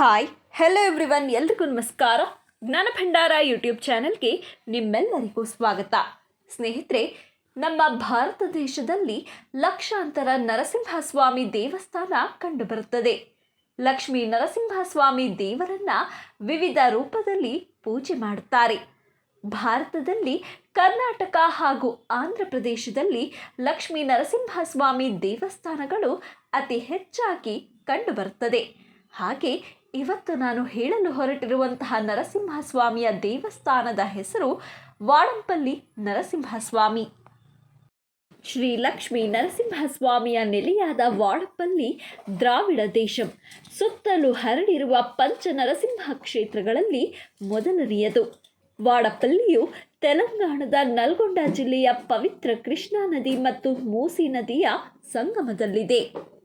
Hi hello everyone ಎಲ್ರಿಗೂ ನಮಸ್ಕಾರ. ಜ್ಞಾನ ಭಂಡಾರ ಯೂಟ್ಯೂಬ್ ಚಾನೆಲ್ಗೆ ನಿಮ್ಮೆಲ್ಲರಿಗೂ ಸ್ವಾಗತ. ಸ್ನೇಹಿತರೆ, ನಮ್ಮ ಭಾರತ ದೇಶದಲ್ಲಿ ಲಕ್ಷಾಂತರ ನರಸಿಂಹಸ್ವಾಮಿ ದೇವಸ್ಥಾನ ಕಂಡುಬರುತ್ತದೆ. ಲಕ್ಷ್ಮೀ ನರಸಿಂಹಸ್ವಾಮಿ ದೇವರನ್ನ ವಿವಿಧ ರೂಪದಲ್ಲಿ ಪೂಜೆ ಮಾಡುತ್ತಾರೆ. ಭಾರತದಲ್ಲಿ ಕರ್ನಾಟಕ ಹಾಗೂ ಆಂಧ್ರ ಪ್ರದೇಶದಲ್ಲಿ ಲಕ್ಷ್ಮೀ ನರಸಿಂಹಸ್ವಾಮಿ ದೇವಸ್ಥಾನಗಳು ಅತಿ ಹೆಚ್ಚಾಗಿ ಕಂಡುಬರುತ್ತದೆ. ಹಾಗೆ ಇವತ್ತು ನಾನು ಹೇಳಲು ಹೊರಟಿರುವಂತಹ ನರಸಿಂಹಸ್ವಾಮಿಯ ದೇವಸ್ಥಾನದ ಹೆಸರು ವಾಡಂಪಲ್ಲಿ ನರಸಿಂಹಸ್ವಾಮಿ. ಶ್ರೀ ಲಕ್ಷ್ಮೀ ನರಸಿಂಹಸ್ವಾಮಿಯ ನೆಲೆಯಾದ ವಾಡಪಲ್ಲಿ ದ್ರಾವಿಡ ದೇಶಂ. ಸುತ್ತಲೂ ಹರಡಿರುವ ಪಂಚ ನರಸಿಂಹ ಕ್ಷೇತ್ರಗಳಲ್ಲಿ ಮೊದಲನೆಯದು. ವಾಡಪಲ್ಲಿಯು ತೆಲಂಗಾಣದ ನಲ್ಗೊಂಡ ಜಿಲ್ಲೆಯ ಪವಿತ್ರ ಕೃಷ್ಣಾ ನದಿ ಮತ್ತು ಮೂಸಿ ನದಿಯ ಸಂಗಮದಲ್ಲಿದೆ.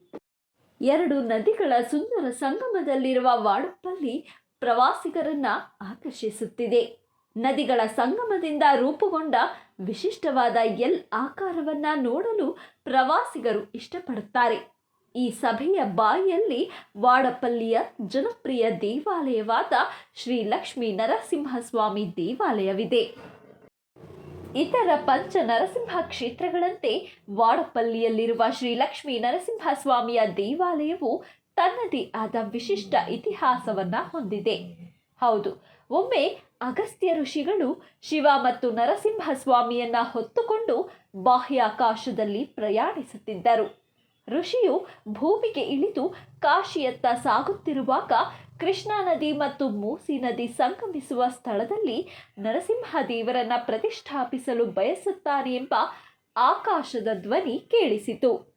ಎರಡು ನದಿಗಳ ಸುಂದರ ಸಂಗಮದಲ್ಲಿರುವ ವಾಡಪ್ಪಲ್ಲಿ ಪ್ರವಾಸಿಗರನ್ನ ಆಕರ್ಷಿಸುತ್ತಿದೆ. ನದಿಗಳ ಸಂಗಮದಿಂದ ರೂಪುಗೊಂಡ ವಿಶಿಷ್ಟವಾದ ಎಲ್ ಆಕಾರವನ್ನ ನೋಡಲು ಪ್ರವಾಸಿಗರು ಇಷ್ಟಪಡುತ್ತಾರೆ. ಈ ಸಭೆಯ ಬಾಯಿಯಲ್ಲಿ ವಾಡಪಲ್ಲಿಯ ಜನಪ್ರಿಯ ದೇವಾಲಯವಾದ ಶ್ರೀ ಲಕ್ಷ್ಮೀ ನರಸಿಂಹಸ್ವಾಮಿ ದೇವಾಲಯವಿದೆ. ಇತರ ಪಂಚ ನರಸಿಂಹ ಕ್ಷೇತ್ರಗಳಂತೆ ವಾಡಪಲ್ಲಿಯಲ್ಲಿರುವ ಶ್ರೀ ಲಕ್ಷ್ಮೀ ನರಸಿಂಹಸ್ವಾಮಿಯ ದೇವಾಲಯವು ತನ್ನದೇ ಆದ ವಿಶಿಷ್ಟ ಇತಿಹಾಸವನ್ನ ಹೊಂದಿದೆ. ಹೌದು, ಒಮ್ಮೆ ಅಗಸ್ತ್ಯ ಋಷಿಗಳು ಶಿವ ಮತ್ತು ನರಸಿಂಹಸ್ವಾಮಿಯನ್ನ ಹೊತ್ತುಕೊಂಡು ಬಾಹ್ಯಾಕಾಶದಲ್ಲಿ ಪ್ರಯಾಣಿಸುತ್ತಿದ್ದರು. ಋಷಿಯು ಭೂಮಿಗೆ ಇಳಿದು ಕಾಶಿಯತ್ತ ಸಾಗುತ್ತಿರುವಾಗ ಕೃಷ್ಣಾ ನದಿ ಮತ್ತು ಮೂಸಿ ನದಿ ಸಂಗಮಿಸುವ ಸ್ಥಳದಲ್ಲಿ ನರಸಿಂಹ ದೇವರನ್ನ ಪ್ರತಿಷ್ಠಾಪಿಸಲು ಬಯಸುತ್ತಾನೆ ಎಂಬ ಆಕಾಶದ ಧ್ವನಿ ಕೇಳಿಸಿತು.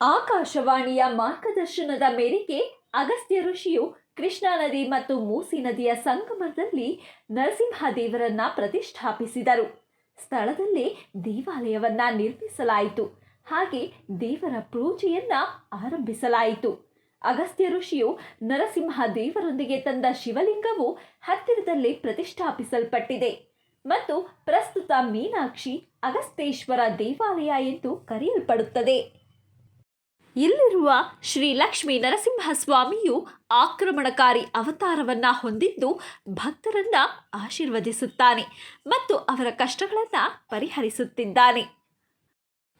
ಆಕಾಶವಾಣಿಯ ಮಾರ್ಗದರ್ಶನದ ಮೇರೆಗೆ ಅಗಸ್ತ್ಯ ಋಷಿಯು ಕೃಷ್ಣಾ ನದಿ ಮತ್ತು ಮೂಸಿ ನದಿಯ ಸಂಗಮದಲ್ಲಿ ನರಸಿಂಹ ದೇವರನ್ನ ಪ್ರತಿಷ್ಠಾಪಿಸಿದರು. ಸ್ಥಳದಲ್ಲೇ ದೇವಾಲಯವನ್ನ ನಿರ್ಮಿಸಲಾಯಿತು. ಹಾಗೆ ದೇವರ ಪೂಜೆಯನ್ನ ಆರಂಭಿಸಲಾಯಿತು. ಅಗಸ್ತ್ಯ ಋಷಿಯು ನರಸಿಂಹ ದೇವರೊಂದಿಗೆ ತಂದ ಶಿವಲಿಂಗವು ಹತ್ತಿರದಲ್ಲೇ ಪ್ರತಿಷ್ಠಾಪಿಸಲ್ಪಟ್ಟಿದೆ ಮತ್ತು ಪ್ರಸ್ತುತ ಮೀನಾಕ್ಷಿ ಅಗಸ್ತೇಶ್ವರ ದೇವಾಲಯ ಎಂದು ಕರೆಯಲ್ಪಡುತ್ತದೆ. ಇಲ್ಲಿರುವ ಶ್ರೀ ಲಕ್ಷ್ಮೀ ನರಸಿಂಹಸ್ವಾಮಿಯು ಆಕ್ರಮಣಕಾರಿ ಅವತಾರವನ್ನ ಹೊಂದಿದ್ದು ಭಕ್ತರನ್ನ ಆಶೀರ್ವದಿಸುತ್ತಾನೆ ಮತ್ತು ಅವರ ಕಷ್ಟಗಳನ್ನು ಪರಿಹರಿಸುತ್ತಿದ್ದಾನೆ.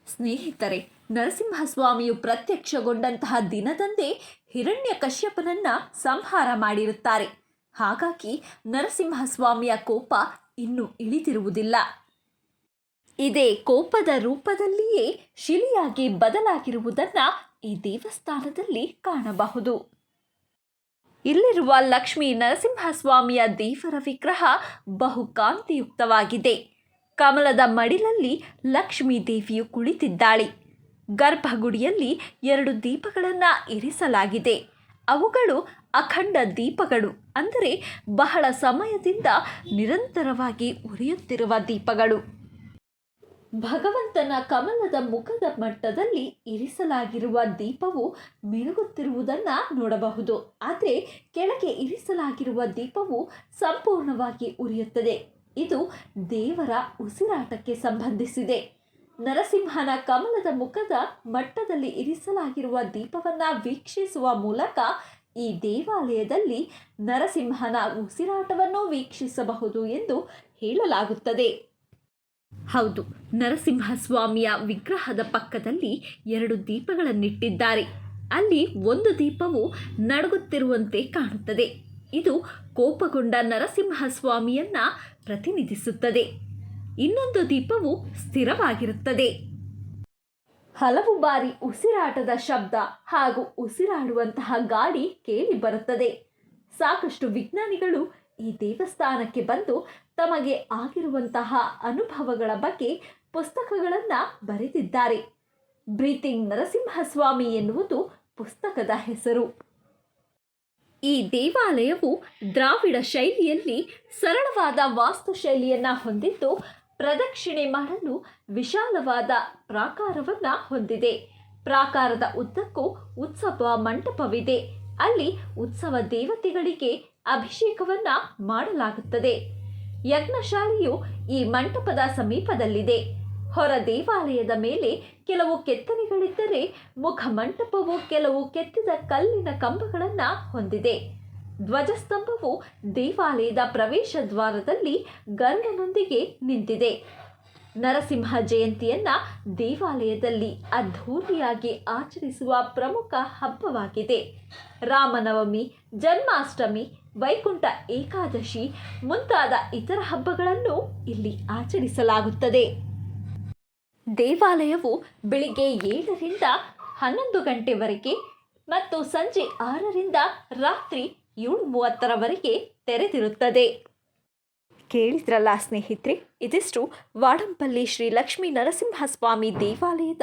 ಸ್ನೇಹಿತರೆ, ನರಸಿಂಹಸ್ವಾಮಿಯು ಪ್ರತ್ಯಕ್ಷಗೊಂಡಂತಹ ದಿನದಂದೇ ಹಿರಣ್ಯ ಕಶ್ಯಪನನ್ನ ಸಂಹಾರ ಮಾಡಿರುತ್ತಾರೆ. ಹಾಗಾಗಿ ನರಸಿಂಹಸ್ವಾಮಿಯ ಕೋಪ ಇನ್ನೂ ಇಳಿದಿರುವುದಿಲ್ಲ. ಇದೇ ಕೋಪದ ರೂಪದಲ್ಲಿಯೇ ಶಿಲೆಯಾಗಿ ಬದಲಾಗಿರುವುದನ್ನ ಈ ದೇವಸ್ಥಾನದಲ್ಲಿ ಕಾಣಬಹುದು. ಇಲ್ಲಿರುವ ಲಕ್ಷ್ಮೀ ನರಸಿಂಹಸ್ವಾಮಿಯ ದೇವರ ವಿಗ್ರಹ ಬಹು ಕಾಂತಿಯುಕ್ತವಾಗಿದೆ ಕಮಲದ ಮಡಿಲಲ್ಲಿ ಲಕ್ಷ್ಮೀ ದೇವಿಯು ಕುಳಿತಿದ್ದಾಳೆ. ಗರ್ಭಗುಡಿಯಲ್ಲಿ ಎರಡು ದೀಪಗಳನ್ನು ಇರಿಸಲಾಗಿದೆ. ಅವುಗಳು ಅಖಂಡ ದೀಪಗಳು ಅಂದರೆ ಬಹಳ ಸಮಯದಿಂದ ನಿರಂತರವಾಗಿ ಉರಿಯುತ್ತಿರುವ ದೀಪಗಳು. ಭಗವಂತನ ಕಮಲದ ಮುಖದ ಮಟ್ಟದಲ್ಲಿ ಇರಿಸಲಾಗಿರುವ ದೀಪವು ಮಿನುಗುತ್ತಿರುವುದನ್ನು ನೋಡಬಹುದು. ಆದರೆ ಕೆಳಗೆ ಇರಿಸಲಾಗಿರುವ ದೀಪವು ಸಂಪೂರ್ಣವಾಗಿ ಉರಿಯುತ್ತದೆ. ಇದು ದೇವರ ಉಸಿರಾಟಕ್ಕೆ ಸಂಬಂಧಿಸಿದೆ. ನರಸಿಂಹನ ಕಮಲದ ಮುಖದ ಮಟ್ಟದಲ್ಲಿ ಇರಿಸಲಾಗಿರುವ ದೀಪವನ್ನು ವೀಕ್ಷಿಸುವ ಮೂಲಕ ಈ ದೇವಾಲಯದಲ್ಲಿ ನರಸಿಂಹನ ಉಸಿರಾಟವನ್ನು ವೀಕ್ಷಿಸಬಹುದು ಎಂದು ಹೇಳಲಾಗುತ್ತದೆ. ಹೌದು ನರಸಿಂಹ ಸ್ವಾಮಿಯ ವಿಗ್ರಹದ ಪಕ್ಕದಲ್ಲಿ ಎರಡು ದೀಪಗಳನ್ನಿಟ್ಟಿದ್ದಾರೆ. ಅಲ್ಲಿ ಒಂದು ದೀಪವು ನಡುಗುತ್ತಿರುವಂತೆ ಕಾಣುತ್ತದೆ. ಇದು ಕೋಪಗೊಂಡ ನರಸಿಂಹಸ್ವಾಮಿಯನ್ನ ಪ್ರತಿನಿಧಿಸುತ್ತದೆ. ಇನ್ನೊಂದು ದೀಪವು ಸ್ಥಿರವಾಗಿರುತ್ತದೆ. ಹಲವು ಬಾರಿ ಉಸಿರಾಟದ ಶಬ್ದ ಹಾಗೂ ಉಸಿರಾಡುವಂತಹ ಗಾಳಿ ಕೇಳಿ ಬರುತ್ತದೆ. ಸಾಕಷ್ಟು ವಿಜ್ಞಾನಿಗಳು ಈ ದೇವಸ್ಥಾನಕ್ಕೆ ಬಂದು ತಮಗೆ ಆಗಿರುವಂತಹ ಅನುಭವಗಳ ಬಗ್ಗೆ ಪುಸ್ತಕಗಳನ್ನು ಬರೆದಿದ್ದಾರೆ. ಬ್ರೀತಿಂಗ್ ನರಸಿಂಹಸ್ವಾಮಿ ಎನ್ನುವುದು ಪುಸ್ತಕದ ಹೆಸರು. ಈ ದೇವಾಲಯವು ದ್ರಾವಿಡ ಶೈಲಿಯಲ್ಲಿ ಸರಳವಾದ ವಾಸ್ತುಶೈಲಿಯನ್ನು ಹೊಂದಿದ್ದು ಪ್ರದಕ್ಷಿಣೆ ಮಾಡಲು ವಿಶಾಲವಾದ ಪ್ರಾಕಾರವನ್ನು ಹೊಂದಿದೆ. ಪ್ರಾಕಾರದ ಉದ್ದಕ್ಕೂ ಉತ್ಸವ ಮಂಟಪವಿದೆ. ಅಲ್ಲಿ ಉತ್ಸವ ದೇವತೆಗಳಿಗೆ ಅಭಿಷೇಕವನ್ನ ಮಾಡಲಾಗುತ್ತದೆ. ಯಜ್ಞಶಾಲೆಯು ಈ ಮಂಟಪದ ಸಮೀಪದಲ್ಲಿದೆ. ಹೊರ ದೇವಾಲಯದ ಮೇಲೆ ಕೆಲವು ಕೆತ್ತನೆಗಳಿದ್ದರೆ ಮುಖಮಂಟಪವು ಕೆಲವು ಕೆತ್ತಿದ ಕಲ್ಲಿನ ಕಂಬಗಳನ್ನು ಹೊಂದಿದೆ. ಧ್ವಜಸ್ತಂಭವು ದೇವಾಲಯದ ಪ್ರವೇಶ ದ್ವಾರದಲ್ಲಿ ಗರುಡನೊಂದಿಗೆ ನಿಂತಿದೆ. ನರಸಿಂಹ ಜಯಂತಿಯನ್ನ ದೇವಾಲಯದಲ್ಲಿ ಅದ್ಧೂರಿಯಾಗಿ ಆಚರಿಸುವ ಪ್ರಮುಖ ಹಬ್ಬವಾಗಿದೆ. ರಾಮನವಮಿ, ಜನ್ಮಾಷ್ಟಮಿ, ವೈಕುಂಠ ಏಕಾದಶಿ ಮುಂತಾದ ಇತರ ಹಬ್ಬಗಳನ್ನು ಇಲ್ಲಿ ಆಚರಿಸಲಾಗುತ್ತದೆ. ದೇವಾಲಯವು ಬೆಳಿಗ್ಗೆ ಏಳರಿಂದ ಹನ್ನೊಂದು ಗಂಟೆವರೆಗೆ ಮತ್ತು ಸಂಜೆ ಆರರಿಂದ ರಾತ್ರಿ ಏಳು ಮೂವತ್ತರವರೆಗೆ ತೆರೆದಿರುತ್ತದೆ. ಕೇಳಿದ್ರಲ್ಲ ಸ್ನೇಹಿತರೆ, ಇದಿಷ್ಟು ವಾಡಂಪಲ್ಲಿ ಶ್ರೀ ಲಕ್ಷ್ಮೀ ನರಸಿಂಹಸ್ವಾಮಿ ದೇವಾಲಯದ